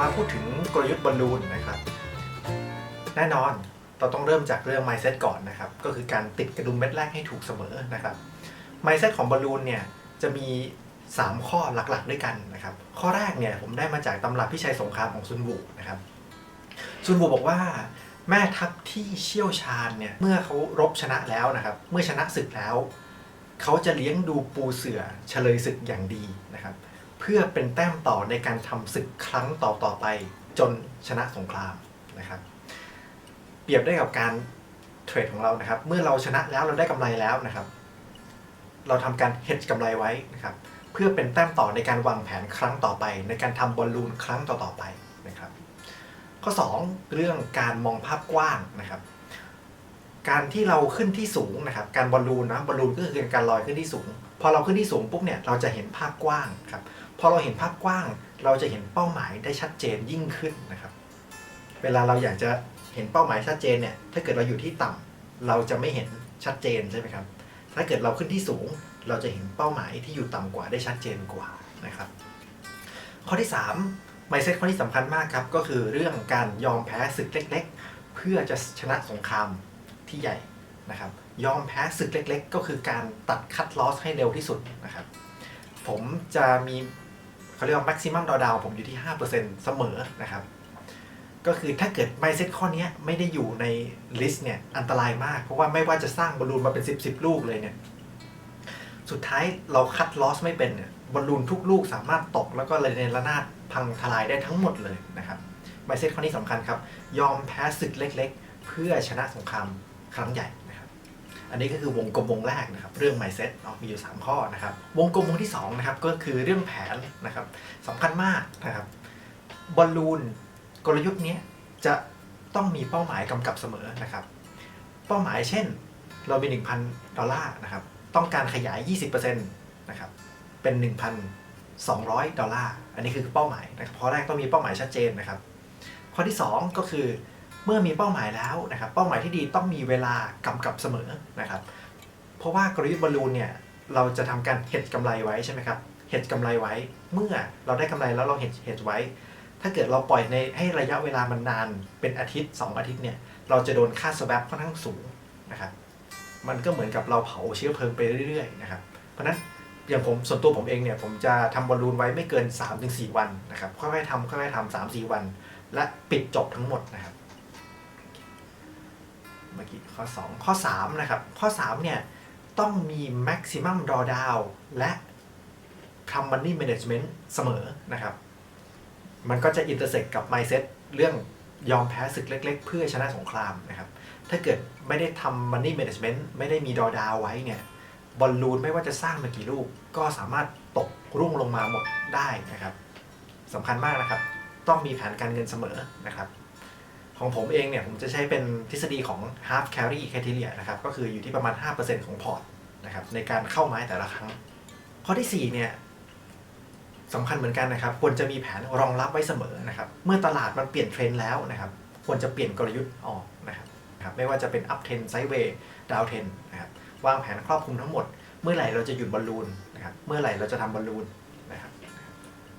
มาพูดถึงกลยุทธ์บอลลูนนะครับ แน่นอนเราต้องเริ่มจากเรื่อง mindset ก่อนนะครับ ก็คือการติดกระดุมเม็ดแรกให้ถูกเสมอนะครับ mindset ของบอลลูนเนี่ยจะมี 3 ข้อหลักๆด้วยกันนะครับ ข้อแรกเนี่ยผมได้มาจากตำราพิชัยสงครามของซุนวูนะครับซุนวูบอกว่าแม่ทัพที่เชี่ยวชาญเนี่ยเมื่อเขารบชนะแล้วนะครับ เมื่อชนะศึกแล้ว เขาจะเลี้ยงดูปูเสือเฉลยศึกอย่างดีนะครับ เพื่อเป็นแต้มต่อในการทำศึกครั้งต่อต่อไปจนชนะสงครามนะครับ เปรียบได้กับการเทรดของเรานะครับ เมื่อเราชนะแล้วเราได้กำไรแล้วนะครับ เราทำการ hedge กำไรไว้นะครับ เพื่อเป็นแต้มต่อในการวางแผนครั้งต่อไป ในการทำบอลลูนครั้งต่อๆไปนะครับ ข้อ 2 เรื่องการมองภาพกว้างนะครับการที่เราขึ้นที่สูงนะครับ การบอลลูนนะบอลลูนก็คือการลอยขึ้นที่สูง พอเราขึ้นที่สูงปุ๊บเนี่ยเราจะเห็นภาพกว้างครับ พอเราเห็นภาพกว้าง เราจะเห็นเป้าหมายได้ชัดเจนยิ่งขึ้นนะครับ เวลาเราอยากจะเห็นเป้าหมายชัดเจนเนี่ย ถ้าเกิดเราอยู่ที่ต่ำเราจะไม่เห็นชัดเจนใช่ไหมครับ ถ้าเกิดเราขึ้นที่สูง เราจะเห็นเป้าหมายที่อยู่ต่ำกว่าได้ชัดเจนกว่านะครับ ข้อที่3 mindset ข้อที่สำคัญมากครับ ก็คือเรื่องการยอมแพ้ศึกเล็ก ๆ เพื่อจะชนะสงครามที่ใหญ่นะครับ ยอมแพ้ศึกเล็ก ๆ ก็คือการตัดคัดลอสให้เร็วที่สุดนะครับ ผมจะมี เขาเรียกว่า maximum drawdown ผมอยู่ที่ 5%เสมอนะครับ ก็คือถ้าเกิด mindset ข้อนี้ไม่ได้อยู่ใน list เนี่ยอันตรายมาก เพราะว่าไม่ว่าจะสร้างบอลลูนมาเป็น 10 10 ลูกเลยเนี่ย สุดท้ายเราคัดลอสไม่เป็นเนี่ยบอลลูนทุกลูกสามารถตกแล้วก็ระเนระนาดพังทลายได้ทั้งหมดเลยนะครับ mindset ข้อนี้สำคัญครับ ยอมแพ้ศึกเล็ก ๆ เพื่อชนะสงครามครั้งใหญ่ อันนี้ก็คือวงกลมวงแรกนะครับเรื่อง mindset เนาะมีอยู่ 3 ข้อนะครับวงกลมวงที่ 2 นะครับก็คือเรื่องแผนนะครับสำคัญมากนะครับบอลลูนกลยุทธ์นี้จะต้องมีเป้าหมายกำกับเสมอนะครับ เป้าหมายเช่น เรามี 1,000 ดอลลาร์นะครับต้องการขยาย 20%นะครับเป็น 1,200 ดอลลาร์อันนี้คือเป้าหมายนะครับข้อแรกต้องมีเป้าหมายชัดเจนนะครับ ข้อที่ 2 ก็คือ เมื่อมีเป้าหมายแล้วนะครับเป้าหมายที่ดีต้องมีเวลากำกับเสมอนะครับเพราะว่ากลยุทธ์บอลลูนเนี่ยเราจะทำการเห็ดกำไรไว้ใช่ไหมครับเห็ดกำไรไว้ เมื่อเราได้กำไรแล้วเราเห็ดเห็ดไว้ ถ้าเกิดเราปล่อยในให้ระยะเวลามันนานเป็นอาทิตย์ 2 อาทิตย์เนี่ยเราจะโดนค่าสแวปค่อนข้างสูงนะครับมันก็เหมือนกับเราเผาเชื้อเพลิงไปเรื่อยๆนะครับเพราะนั้นอย่างผมส่วนตัวผมเองเนี่ยผมจะทำบอลลูนไว้ไม่เกิน 3-4 วันนะครับค่อยๆทำค่อยๆทำสามสี่วัน และปิดจบทั้งหมดนะครับ เมื่อกี้ข้อ 2 ข้อ 3 นะครับ ข้อ 3 เนี่ย ต้องมี maximum drawdown และ ทำ money management เสมอนะครับ มันก็จะ intersect กับ mindset เรื่องยอมแพ้ศึกเล็ก ๆ เพื่อชนะสงครามนะครับ ถ้าเกิดไม่ได้ทำ money management ไม่ได้มี drawdown ไว้เนี่ย บอลลูนไม่ว่าจะสร้างมากี่ลูก ก็สามารถตกรุ่งลงมาหมดได้นะครับสำคัญมากนะครับ ต้องมีแผนการเงินเสมอนะครับ ของผมเองเนี่ยผมจะใช้เป็นทฤษฎีของ half carry criteria นะครับ ก็คืออยู่ที่ประมาณ 5%ของพอร์ตนะครับในการเข้าไม้แต่ละครั้ง ข้อที่ 4 เนี่ยสำคัญเหมือนกันนะครับ ควรจะมีแผนรองรับไว้เสมอนะครับ เมื่อตลาดมันเปลี่ยนเทรนด์แล้วนะครับ ควรจะเปลี่ยนกลยุทธ์ออกนะครับครับไม่ว่าจะเป็น up ten sideways down ten นะครับวางแผนครอบคลุมทั้งหมด เมื่อไหร่เราจะหยุดบอลลูนนะครับเมื่อไหร่เราจะทำบอลลูนนะครับ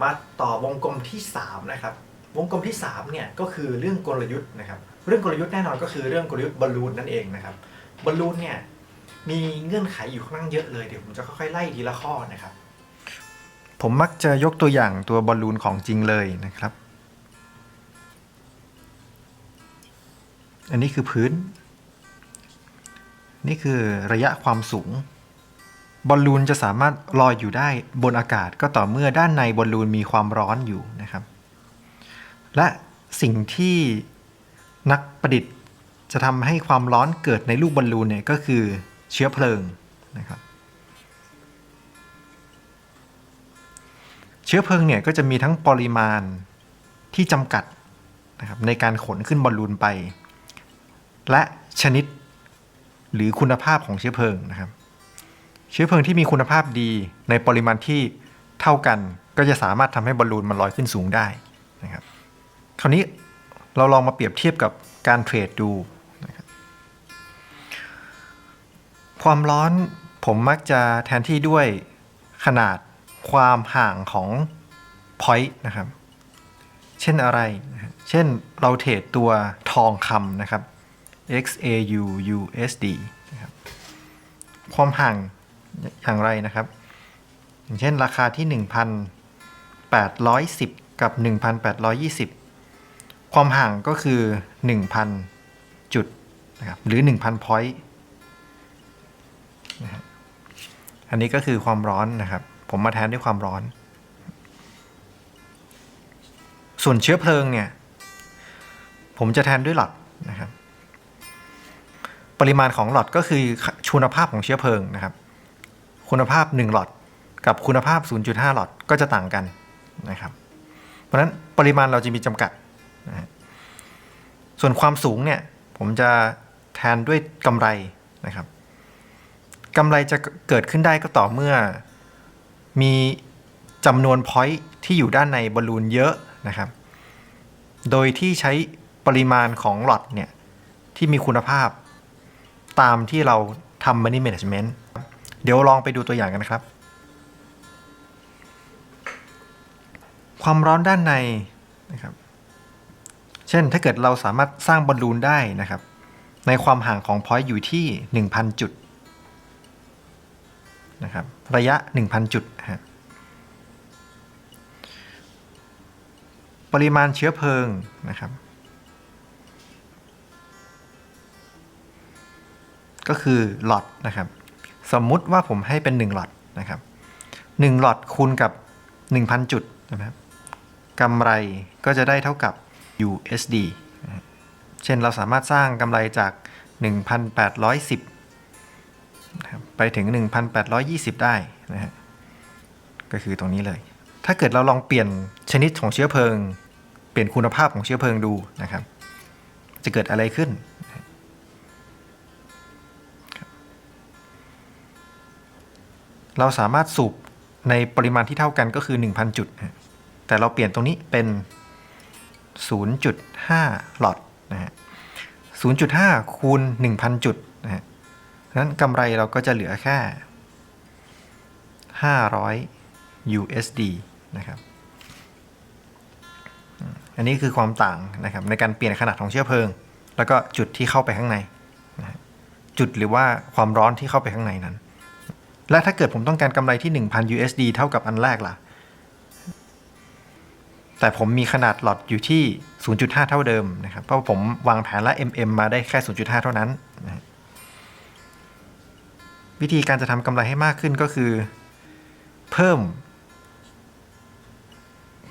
มาต่อวงกลมที่ 3 นะครับ วงกลมที่3เนี่ยก็คือเรื่องกลยุทธ์นะครับ เรื่องกลยุทธ์แน่นอนก็คือเรื่องกลยุทธ์บอลลูนนั่นเองนะครับบอลลูนเนี่ยมีเงื่อนไขอยู่ค่อนข้างเยอะเลยเดี๋ยวผมจะค่อยๆไล่ทีละข้อนะครับ ผมมักจะยกตัวอย่างตัวบอลลูนของจริงเลยนะครับ อันนี้คือพื้น นี่คือระยะความสูงบอลลูนจะสามารถลอยอยู่ได้บนอากาศก็ต่อเมื่อด้านในบอลลูนมีความร้อนอยู่นะครับ และสิ่งที่นักประดิษฐ์จะทำให้ความร้อนเกิดในลูกบอลลูนเนี่ยก็คือเชื้อเพลิงนะครับ เชื้อเพลิงเนี่ยก็จะมีทั้งปริมาณที่จำกัดนะครับในการขนขึ้นบอลลูนไป และชนิดหรือคุณภาพของเชื้อเพลิงนะครับ เชื้อเพลิงที่มีคุณภาพดีในปริมาณที่เท่ากันก็จะสามารถทำให้บอลลูนมันลอยขึ้นสูงได้นะครับ คราวนี้เราลองมาเปรียบเทียบกับการเทรดดู ความร้อนผมมักจะแทนที่ด้วยขนาดความห่างของ point นะครับ เช่นอะไร เช่นเราเทรดตัวทองคำนะครับ XAU USD นะครับความห่างอย่างไรนะครับ อย่างเช่นราคาที่ 1,810 กับ 1,820 ความห่างก็คือ 1,000 จุดนะครับหรือ 1,000 point นะอันนี้ก็คือความร้อนนะครับ ผมมาแทนด้วยความร้อน ส่วนเชื้อเพลิงเนี่ย ผมจะแทนด้วยหลอดนะครับ ปริมาณของหลอดก็คือคุณภาพของเชื้อเพลิงนะครับ คุณภาพ 1 หลอดกับคุณภาพ 0.5 หลอดก็จะต่างกันนะครับ เพราะฉะนั้นปริมาณเราจะมีจำกัด นะส่วนความสูงเนี่ยผมจะแทนด้วยกำไรนะครับกำไรจะเกิดขึ้นได้ก็ต่อเมื่อ มีจำนวนพอยต์ที่อยู่ด้านในบอลลูนเยอะนะครับ โดยที่ใช้ปริมาณของหลอดเนี่ยที่มีคุณภาพตามที่เราทำ Money Management เดี๋ยวลองไปดูตัวอย่างกันนะครับ ความร้อนด้านในนะครับ เช่นถ้าเกิดเราสามารถสร้างบอลลูนได้นะครับ ในความห่างของพอยต์อยู่ที่ 1,000 จุดนะครับระยะ 1,000 จุดฮะปริมาณเชื้อเพลิงนะครับ ก็คือหลอดนะครับ สมมุติว่าผมให้เป็น 1 หลอดนะครับ1หลอดคูณกับ 1,000 จุดนะครับกำไรก็จะได้เท่ากับ USD เช่นเราสามารถสร้างกำไรจาก 1,810นะครับไปถึง 1,820 ได้นะฮะก็คือตรงนี้เลย ถ้าเกิดเราลองเปลี่ยนชนิดของเชื้อเพลิง เปลี่ยนคุณภาพของเชื้อเพลิงดูนะครับ จะเกิดอะไรขึ้น เราสามารถสูบในปริมาณที่เท่ากันก็คือ 1,000 จุด แต่เราเปลี่ยนตรงนี้เป็น 0.5 หลอดนะฮะ0.5 คูณ 1,000 จุดนะฮะนั้นกำไรเราก็จะเหลือแค่ 500 USD นะครับ อันนี้คือความต่างนะครับในการเปลี่ยนขนาดของเชื้อเพลิง แล้วก็จุดที่เข้าไปข้างในนะจุดหรือว่าความร้อนที่เข้าไปข้างในนั้น และถ้าเกิดผมต้องการกำไรที่ 1,000 USD เท่ากับอันแรกล่ะ แต่ผมมีขนาดหลอดอยู่ที่ 0.5 เท่าเดิมนะครับ เพราะผมวางแผนและ MM มาได้แค่ 0.5 เท่านั้นนะวิธีการจะทำกำไรให้มากขึ้นก็คือ เพิ่ม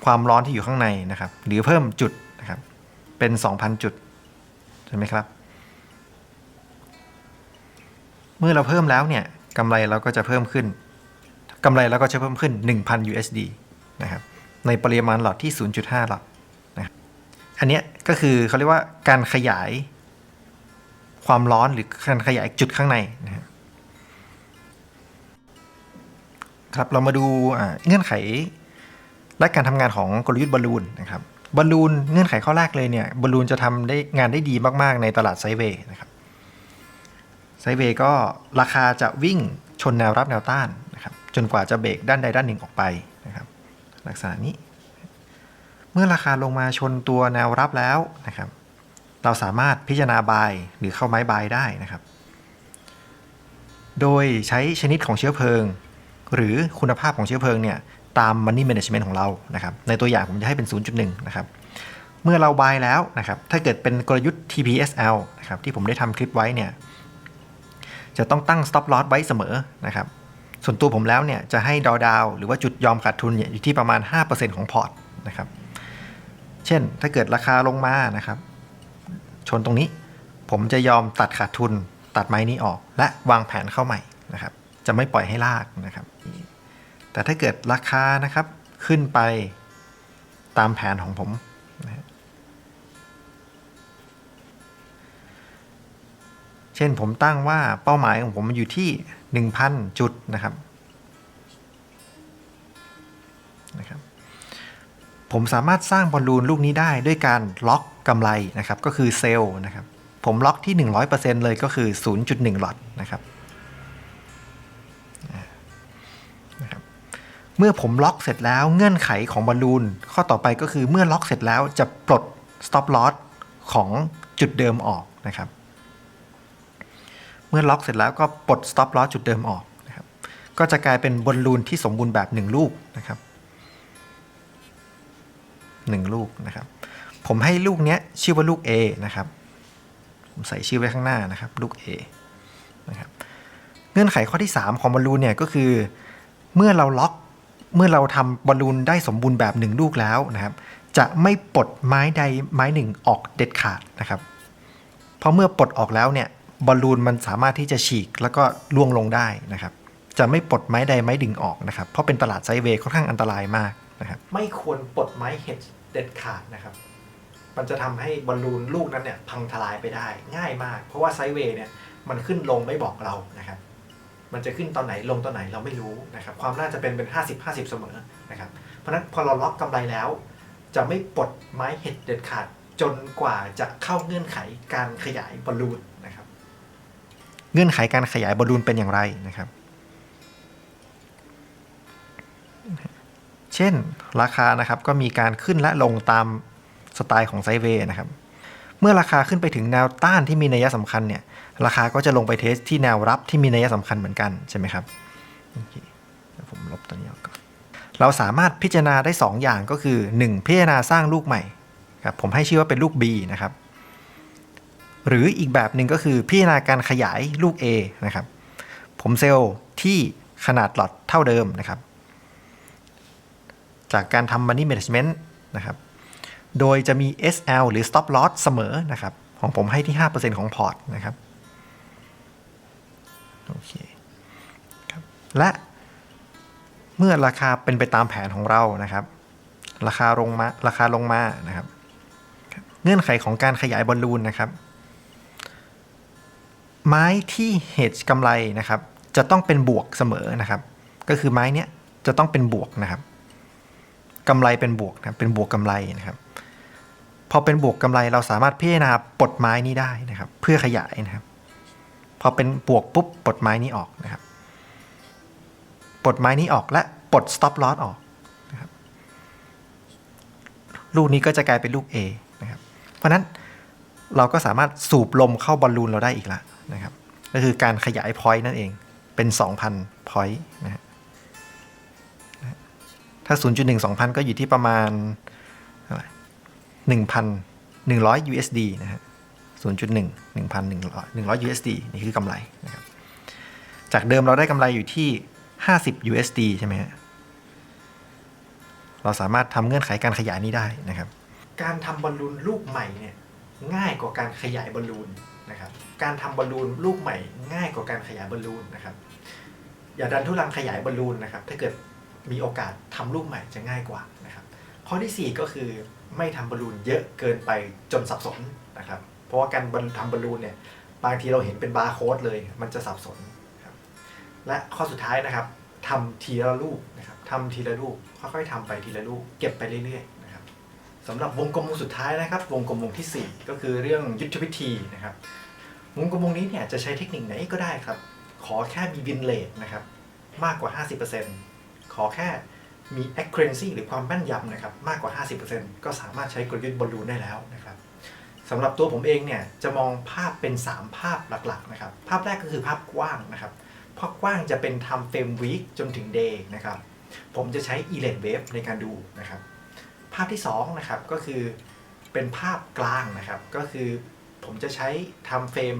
ความร้อนที่อยู่ข้างในนะครับ หรือเพิ่มจุดนะครับ เป็น 2,000 จุด ใช่ไหมครับ เมื่อเราเพิ่มแล้วเนี่ยกำไรเราก็จะเพิ่มขึ้นกำไรเราก็จะเพิ่มขึ้น 1,000 USD นะครับ ในปริมาณหลอดที่ 0.5 หลอดนะอันนี้ก็คือเขาเรียกว่าการขยายความร้อนหรือการขยายจุดข้างในนะครับเรามาดูเงื่อนไขและการทำงานของกลยุทธ์บอลลูนนะครับบอลลูนเงื่อนไขข้อแรกเลยเนี่ยบอลลูนจะทำได้งานได้ดีมาก ๆ ในตลาดไซเวย์นะครับไซเวย์ก็ราคาจะวิ่งชนแนวรับแนวต้านนะครับจนกว่าจะเบรกด้านใดด้านหนึ่งออกไป ลักษณะนี้ เมื่อราคาลงมาชนตัวแนวรับแล้วนะครับ เราสามารถพิจารณาบายหรือเข้าไม้บายได้นะครับ โดยใช้ชนิดของเชื้อเพลิง หรือคุณภาพของเชื้อเพลิงเนี่ยตาม Money Management ของเรานะครับ ในตัวอย่างผมจะให้เป็น 0.1 นะครับ เมื่อเราบายแล้วนะครับ ถ้าเกิดเป็นกลยุทธ์ TPSL นะครับที่ผมได้ทำคลิปไว้เนี่ย จะต้องตั้ง stop loss ไว้เสมอนะครับ ส่วนตัวผมแล้วเนี่ยจะให้ดาวดาวหรือว่าจุดยอมขาดทุนเนี่ยอยู่ที่ประมาณ 5%ของพอร์ตนะครับ เช่นถ้าเกิดราคาลงมานะครับ ชนตรงนี้ ผมจะยอมตัดขาดทุน ตัดไม้นี้ออก และวางแผนเข้าใหม่นะครับ จะไม่ปล่อยให้ลากนะครับ แต่ถ้าเกิดราคานะครับขึ้นไปตามแผนของผมนะเช่นผมตั้งว่าเป้าหมายของผมอยู่ที่ 1,000 จุดนะครับนะครับ ผมสามารถสร้างบอลลูนลูกนี้ได้ด้วยการล็อกกำไรนะครับ ก็คือเซลล์นะครับ ผมล็อกที่ 100%เลยก็คือ 0.1 หลอตนะครับเมื่อผมล็อกเสร็จแล้วเงื่อนไขของบอลลูนข้อต่อไปก็คือเมื่อล็อกเสร็จแล้วจะปลด stop loss ของจุดเดิมออกนะครับ เมื่อล็อกเสร็จแล้วก็ปลด stop loss จุดเดิมออกนะครับ ก็จะกลายเป็นบอลลูนที่สมบูรณ์แบบหนึ่งลูกนะครับหนึ่งลูกนะครับ ผมให้ลูกเนี้ยชื่อว่าลูก A นะครับ ผมใส่ชื่อไว้ข้างหน้านะครับ ลูก A นะครับ เงื่อนไขข้อที่ 3 ของบอลลูนเนี่ยก็คือ เมื่อเราล็อกเมื่อเราทำบอลลูนได้สมบูรณ์แบบหนึ่งลูกแล้วนะครับ จะไม่ปลดไม้ใดไม้หนึ่งออกเด็ดขาดนะครับ เพราะเมื่อปลดออกแล้วเนี่ย บอลลูนมันสามารถที่จะฉีกแล้วก็ล่วงลงได้นะครับ จะไม่ปลดไม้ใดไม้ดึงออกนะครับ เพราะเป็นตลาดไซเวย์ค่อนข้างอันตรายมากนะครับ ไม่ควรปลดไม้เห็ดเด็ดขาดนะครับ มันจะทำให้บอลลูนลูกนั้นเนี่ยพังทลายไปได้ง่ายมาก เพราะว่าไซเวย์เนี่ยมันขึ้นลงไม่บอกเรานะครับ มันจะขึ้นตอนไหนลงตอนไหนเราไม่รู้นะครับ ความน่าจะเป็นเป็น 50 50 เสมอนะครับ เพราะนั้นพอเราล็อกกำไรแล้ว จะไม่ปลดไม้เห็ดเด็ดขาดจนกว่าจะเข้าเงื่อนไขการขยายบอลลูน เงื่อนไขการขยายบอลลูนเป็นอย่างไรนะครับ เช่นราคานะครับก็มีการขึ้นและลงตามสไตล์ของไซเวย์นะครับ เมื่อราคาขึ้นไปถึงแนวต้านที่มีนัยสำคัญเนี่ยราคาก็จะลงไปเทสที่แนวรับที่มีนัยสำคัญเหมือนกันใช่ไหมครับผมลบตัวนี้ออกก่อนเราสามารถพิจารณาได้ 2 อย่างก็คือ 1 พิจารณาสร้างลูกใหม่ครับผมให้ชื่อว่าเป็นลูก B นะครับ หรืออีกแบบหนึ่งก็คือพิจารณาการขยายลูก A นะครับ ผมเซลล์ที่ขนาดหลอดเท่าเดิมนะครับ จากการทำ Money Management นะครับ โดยจะมี SL หรือ Stop Loss เสมอนะครับ ของผมให้ที่ 5%ของพอร์ตนะครับ โอเคครับและเมื่อราคาเป็นไปตามแผนของเรานะครับ ราคาลงมา ราคาลงมานะครับ เงื่อนไขของการขยายบอลลูนนะครับ ไม้ที่เหตุกำไรนะครับ จะต้องเป็นบวกเสมอนะครับ ก็คือไม้เนี้ยจะต้องเป็นบวกนะครับกำไรเป็นบวกนะครับเป็นบวกกำไรนะครับ พอเป็นบวกกำไรเราสามารถพิจารณาปลดไม้นี้ได้นะครับ เพื่อขยายนะครับ พอเป็นบวกปุ๊บปลดไม้นี้ออกนะครับปลดไม้นี้ออกและปลด stop loss ออกนะครับลูกนี้ก็จะกลายเป็นลูก A นะครับ เพราะฉะนั้นเราก็สามารถสูบลมเข้าบอลลูนเราได้อีกแล้ว นะครับก็คือการขยาย point นั่นเองเป็น 2,000 point นะฮะถ้า 0.1 2,000 ก็อยู่ที่ประมาณเท่าไหร่1,000 100 USD นะฮะ0.1 1,100 100 USD นี่คือกำไรนะครับจากเดิมเราได้กำไรอยู่ที่ 50 USD ใช่ไหมฮะเราสามารถทำเงื่อนไขการขยายนี้ได้นะครับ การทำบอลลูนลูกใหม่เนี่ยง่ายกว่าการขยายบอลลูนนะครับ การทำบอลลูนลูกใหม่ง่ายกว่าการขยายบอลลูนนะครับ อย่าดันทุรังขยายบอลลูนนะครับ ถ้าเกิดมีโอกาสทำลูกใหม่จะง่ายกว่านะครับ ข้อที่ 4 ก็คือไม่ทำบอลลูนเยอะเกินไปจนสับสนนะครับ เพราะว่าการทำบอลลูนเนี่ยบางทีเราเห็นเป็นบาร์โค้ดเลย มันจะสับสนครับและข้อสุดท้ายนะครับทำทีละลูกนะครับทำทีละลูกค่อยๆทำไปทีละลูกเก็บไปเรื่อยๆนะครับสำหรับวงกลมวงสุดท้ายนะครับ วงกลมวงที่ 4 ก็คือเรื่องยุทธวิธีนะครับ วงกลมวงนี้เนี่ยจะใช้เทคนิคไหนก็ได้ครับ ขอแค่มีวินเลทนะครับมากกว่า 50%ขอแค่มี accuracy หรือความแม่นยำนะครับมากกว่า 50%ก็สามารถใช้กลยุทธ์บอลลูนได้แล้วนะครับสำหรับตัวผมเองเนี่ยจะมองภาพเป็น 3 ภาพหลักๆนะครับภาพแรกก็คือภาพกว้างนะครับภาพกว้างจะเป็นทำเฟรมวีคจนถึง day นะครับผมจะใช้ e l e n wave ในการดูนะครับภาพที่2นะครับก็คือเป็นภาพกลางนะครับก็คือ ผมจะใช้ทำเฟรม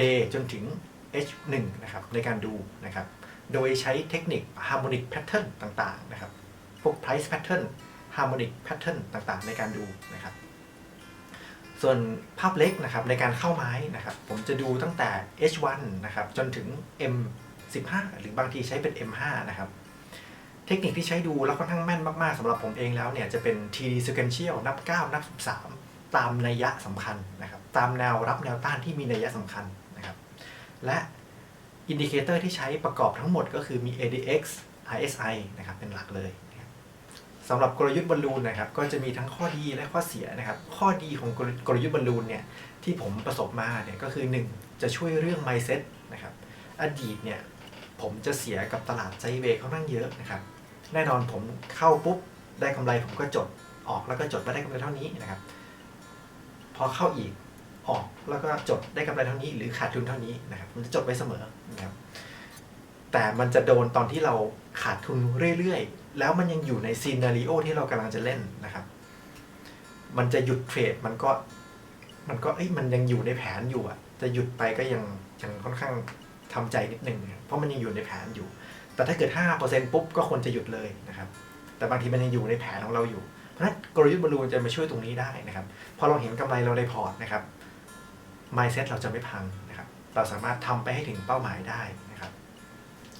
day จนถึง h1 นะครับในการดูนะครับ โดยใช้เทคนิค harmonic pattern ต่างๆนะครับ พวก price pattern harmonic pattern ต่างๆ ในการดูนะครับ ส่วนภาพเล็กนะครับในการเข้าไม้นะครับ ผมจะดูตั้งแต่ h1 นะครับจนถึง m15 หรือบางทีใช้เป็น m5 นะครับเทคนิคที่ใช้ดูแล้วค่อนข้างแม่นมากๆสำหรับผมเองแล้วเนี่ยจะเป็น TD sequential นับ 9 นับ 13 ตามนัยยะสำคัญนะครับ ตามแนวรับแนวต้านที่มีนัยยะสำคัญนะครับ และอินดิเคเตอร์ที่ใช้ประกอบทั้งหมดก็คือมี ADX RSI นะครับเป็นหลักเลยสำหรับกลยุทธ์บอลลูนนะครับก็จะมีทั้งข้อดีและข้อเสียนะครับ ข้อดีของกลยุทธ์บอลลูนเนี่ยที่ผมประสบมาเนี่ยก็คือ 1 จะช่วยเรื่อง mindset นะครับอดีตเนี่ยผมจะเสียกับตลาดไซเวย์ค่อนข้างเยอะนะครับ แน่นอนผมเข้าปุ๊บได้กำไรผมก็จดออกแล้วก็จดว่าได้กำไรเท่านี้นะครับ พอเข้าอีก ออกแล้วก็จดได้กำไรเท่านี้หรือขาดทุนเท่านี้นะครับมันจะจดไว้เสมอนะครับแต่มันจะโดนตอนที่เราขาดทุนเรื่อยๆ แล้วมันยังอยู่ในซีนารีโอที่เรากำลังจะเล่นนะครับ มันจะหยุดเทรดมันก็มันก็เอ้ยมันยังอยู่ในแผนอยู่อะจะหยุดไปก็ยังยังค่อนข้างทำใจนิดนึง เพราะมันยังอยู่ในแผนอยู่ แต่ถ้าเกิด 5%ปุ๊บก็ควรจะหยุดเลยนะครับ แต่บางทีมันยังอยู่ในแผนของเราอยู่ เพราะนั้นกลยุทธ์บอลลูนจะมาช่วยตรงนี้ได้นะครับ พอเราเห็นกำไรเราในพอร์ตนะครับ mindset เราจะไม่พังนะครับ เราสามารถทำไปให้ถึงเป้าหมายได้นะครับ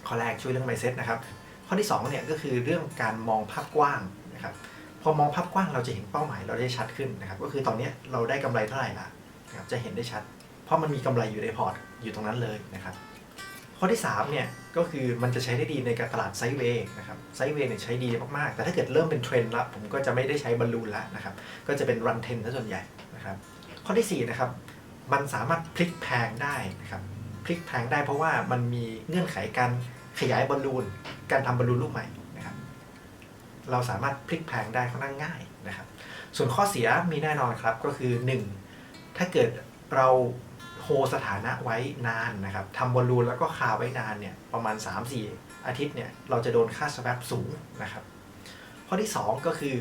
ข้อแรกช่วยเรื่อง mindset นะครับ ข้อที่2เนี่ยก็คือเรื่องการมองภาพกว้างนะครับ พอมองภาพกว้างเราจะเห็นเป้าหมายเราได้ชัดขึ้นนะครับ ก็คือตอนนี้เราได้กำไรเท่าไหร่ละนะครับ จะเห็นได้ชัด เพราะมันมีกำไรอยู่ในพอร์ตอยู่ตรงนั้นเลยนะครับ ข้อที่3เนี่ยก็คือมันจะใช้ได้ดีในการตลาดไซเวย์นะครับไซเวย์เนี่ยใช้ดีมากๆ แต่ถ้าเกิดเริ่มเป็นเทรนด์ละผมก็จะไม่ได้ใช้บอลลูนละนะครับ ก็จะเป็นรันเทนซะส่วนใหญ่นะครับ ข้อทีสี่4นะครับ มันสามารถพลิกแพงได้นะครับพลิกแพงได้เพราะว่ามันมีเงื่อนไขการขยายบอลลูน การทำบอลลูนลูกใหม่นะครับ เราสามารถพลิกแพงได้ค่อนข้างง่ายนะครับ ส่วนข้อเสียมีแน่นอนครับก็คือ 1 ถ้าเกิดเราโฮสถานะไว้นานนะครับทำบอลลูนแล้วก็คาไว้นานเนี่ยประมาณ 3-4 อาทิตย์เนี่ยเราจะโดนค่าสแวปสูงนะครับ ข้อที่ 2 ก็คือ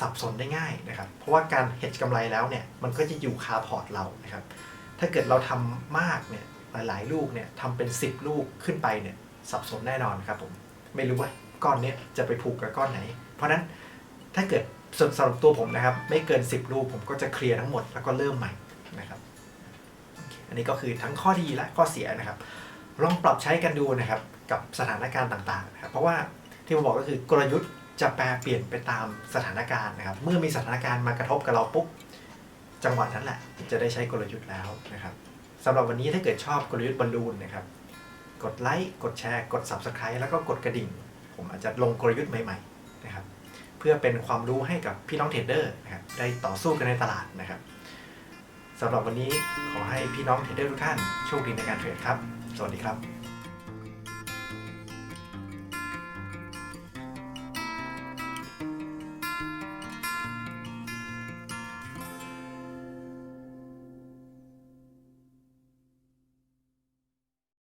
สับสนได้ง่ายนะครับ เพราะว่าการเฮดกำไรแล้วเนี่ยมันก็จะอยู่คาพอร์ตเรานะครับ ถ้าเกิดเราทำมากเนี่ยหลายๆ ลูกเนี่ยทำเป็น 10 ลูกขึ้นไปเนี่ยสับสนแน่นอนครับผมไม่รู้ว่าก้อนเนี้ยจะไปผูกกับก้อนไหน เพราะฉะนั้นถ้าเกิดส่วนสำหรับตัวผมนะครับ ไม่เกิน 10ลูกผมก็จะเคลียร์ทั้งหมดแล้วก็เริ่มใหม่นะครับ อันนี้ก็คือทั้งข้อดีและข้อเสียนะครับ ลองปรับใช้กันดูนะครับกับสถานการณ์ต่างๆนะครับเพราะว่าที่ผมบอกก็คือกลยุทธ์ จะแปลเปลี่ยนไปตามสถานการณ์นะครับ เมื่อมีสถานการณ์มากระทบกับเราปุ๊บจังหวะนั้นแหละ จะได้ใช้กลยุทธ์แล้วนะครับสำหรับวันนี้ถ้าเกิดชอบกลยุทธ์บอลลูนนะครับ กดไลค์กดแชร์กด Subscribe แล้วก็กดกระดิ่ง ผมอาจจะลงกลยุทธ์ใหม่ๆนะครับเพื่อเป็นความรู้ให้กับพี่น้องเทรดเดอร์นะครับได้ต่อสู้กันในตลาดนะครับสำหรับวันนี้ขอให้พี่น้องเทรดเดอร์ทุกท่านโชคดีในการเทรดครับ สวัสดีครับ